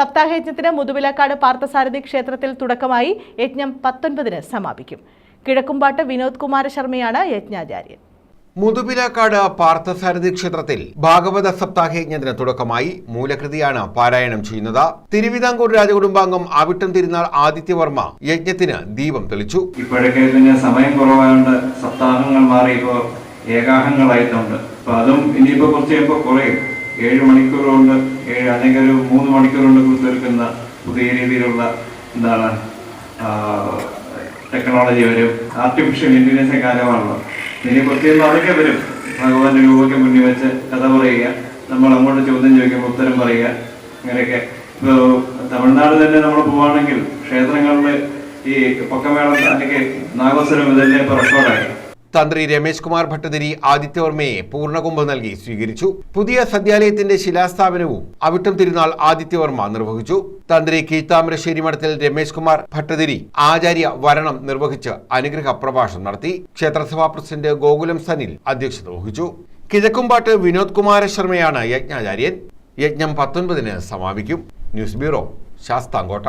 സപ്താഹയജ്ഞത്തിന് മുതുവിലക്കാട് പാർത്ഥസാരഥി ക്ഷേത്രത്തിൽ തുടക്കമായി യജ്ഞം പത്തൊൻപതിന് സമാപിക്കും. കിഴക്കുംപാട്ട് വിനോദ് കുമാര ശർമ്മയാണ് യജ്ഞാചാര്യൻ. മുതുപിലാക്കാട് പാർത്ഥസാരഥി ക്ഷേത്രത്തിൽ ഭാഗവത സപ്താഹയജ്ഞത്തിന് തുടക്കമായി മൂലകൃതിയാണ് പാരായണം ചെയ്യുന്നത്. തിരുവിതാംകൂർ രാജകുടുംബാംഗം അവിട്ടം തിരുനാൾ ആദിത്യവർമ്മ യജ്ഞത്തിന് ദീപം തെളിച്ചു. ഇപ്പോഴൊക്കെ സമയം കുറവായതുകൊണ്ട് സപ്താഹങ്ങൾ മാറി ഇപ്പോൾ ഏകാഹങ്ങളായിട്ടുണ്ട്. അപ്പൊ അതും ഇനിയിപ്പോ കുറച്ച് കഴിയുമ്പോൾ കുറയും. ഏഴ് മണിക്കൂർ കൊണ്ട് ഏഴ് അല്ലെങ്കിൽ ഒരു മൂന്ന് മണിക്കൂർ കൊണ്ട് പുതിയ രീതിയിലുള്ള എന്താണ് ടെക്നോളജി വരും. ആർട്ടിഫിഷ്യൽ ഇന്റലിജൻസ് കാലമാണല്ലോ ഇനി പ്രത്യേകം അതൊക്കെ വരും. ഭഗവാന്റെ രൂപയ്ക്ക് മുന്നിൽ വെച്ച് കഥ പറയുക നമ്മൾ അങ്ങോട്ട് ചോദ്യം ചോദിക്കുമ്പോൾ ഉത്തരം പറയുക അങ്ങനെയൊക്കെ ഇപ്പോൾ തമിഴ്നാട് തന്നെ നമ്മൾ പോവാണെങ്കിൽ ക്ഷേത്രങ്ങളിൽ ഈ പൊക്കമേളം അല്ലെങ്കിൽ നാഗോത്സവം ഇതെല്ലാം ഇപ്പോൾ റെക്കോർഡായി തന്ത്രി രമേശ് കുമാർ ഭട്ടതിരി ആദിത്യവർമ്മയെ പൂർണകുംഭം നൽകി സ്വീകരിച്ചു. പുതിയ സദ്യാലയത്തിന്റെ ശിലാസ്ഥാപനവും അവിട്ടം തിരുനാൾ ആദിത്യവർമ്മ നിർവഹിച്ചു. തന്ത്രി കീഴ്ത്താമരശ്ശേരി മഠത്തിൽ രമേശ് കുമാർ ഭട്ടതിരി ആചാര്യ വരണം നിർവഹിച്ച് അനുഗ്രഹ പ്രഭാഷണം നടത്തി. ക്ഷേത്രസഭാ പ്രസിഡന്റ് ഗോകുലം സനിൽ അധ്യക്ഷത വഹിച്ചു. കിഴക്കുംപാട്ട് വിനോദ് കുമാര ശർമ്മയാണ് യജ്ഞാചാര്യൻ. യജ്ഞം പത്തൊൻപതിന് സമാപിക്കും. News bureau Sasthamkotta.